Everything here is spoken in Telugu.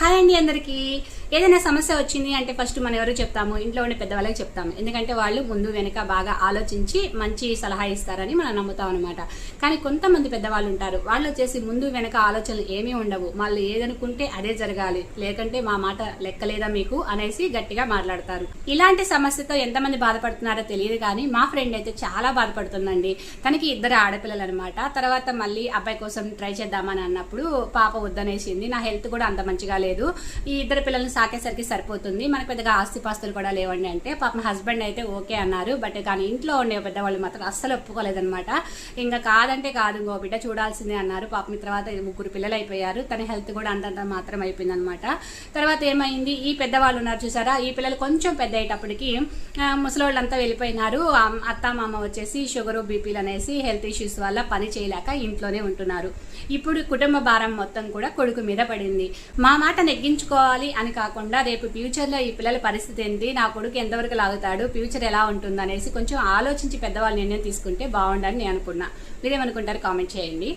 హాయ్ అండి అందరికీ. ఏదైనా సమస్య వచ్చింది అంటే ఫస్ట్ మనం ఎవరు చెప్తాము? ఇంట్లో ఉండే పెద్దవాళ్ళకి చెప్తాము. ఎందుకంటే వాళ్ళు ముందు వెనక బాగా ఆలోచించి మంచి సలహా ఇస్తారని మనం నమ్ముతాం అనమాట కానీ కొంతమంది పెద్దవాళ్ళు ఉంటారు. వాళ్ళు వచ్చేసి ముందు వెనక ఆలోచనలు ఏమీ ఉండవు. వాళ్ళు ఏదనుకుంటే అదే జరగాలి. లేకంటే మా మాట లెక్కలేదా మీకు? అనేసి గట్టిగా మాట్లాడతారు. ఇలాంటి సమస్యతో ఎంతమంది బాధపడుతున్నారో తెలియదు కానీ మా ఫ్రెండ్ అయితే చాలా బాధపడుతుందండి. తనకి ఇద్దరు ఆడపిల్లలు అనమాట తర్వాత మళ్ళీ అబ్బాయి కోసం ట్రై చేద్దామని అన్నప్పుడు పాప వద్దనేసింది. నా హెల్త్ కూడా అంత మంచిగా లేదు. ఈ ఇద్దరు పిల్లల్ని తాకేసరికి సరిపోతుంది. మనకు పెద్దగా ఆస్తిపాస్తులు కూడా లేవండి అంటే. పాపం హస్బెండ్ అయితే ఓకే అన్నారు. బట్ కానీ ఇంట్లో ఉండే పెద్దవాళ్ళు మాత్రం అస్సలు ఒప్పుకోలేదనమాట ఇంకా కాదంటే కాదు ఇంకో బిడ్డ చూడాల్సిందే అన్నారు. పాపం తర్వాత ముగ్గురు పిల్లలు అయిపోయారు. తన హెల్త్ కూడా అంతంత మాత్రం అయిపోయింది అనమాట తర్వాత ఏమైంది? ఈ పెద్దవాళ్ళు ఉన్నారు చూసారా? ఈ పిల్లలు కొంచెం పెద్ద అయ్యేటప్పటికి ఆ, ముసలోళ్ళంతా వెళ్ళిపోయినారు. అత్త మామ వచ్చేసి షుగర్ బీపీలు అనేసి హెల్త్ ఇష్యూస్ వల్ల పని చేయలేక ఇంట్లోనే ఉంటున్నారు. ఇప్పుడు కుటుంబ భారం మొత్తం కూడా కొడుకు మీద పడింది. మా మాట నెగ్గించుకోవాలి అని కాకుండా రేపు ఫ్యూచర్లో ఈ పిల్లల పరిస్థితి ఏంటి నా కొడుకు ఎంతవరకు లాగుతాడు? ఫ్యూచర్ ఎలా ఉంటుంది అనేసి కొంచెం ఆలోచించి పెద్దవాళ్ళు నిర్ణయం తీసుకుంటే బాగుండని నేను అనుకున్నా. మీరేమనుకుంటారు కామెంట్ చేయండి.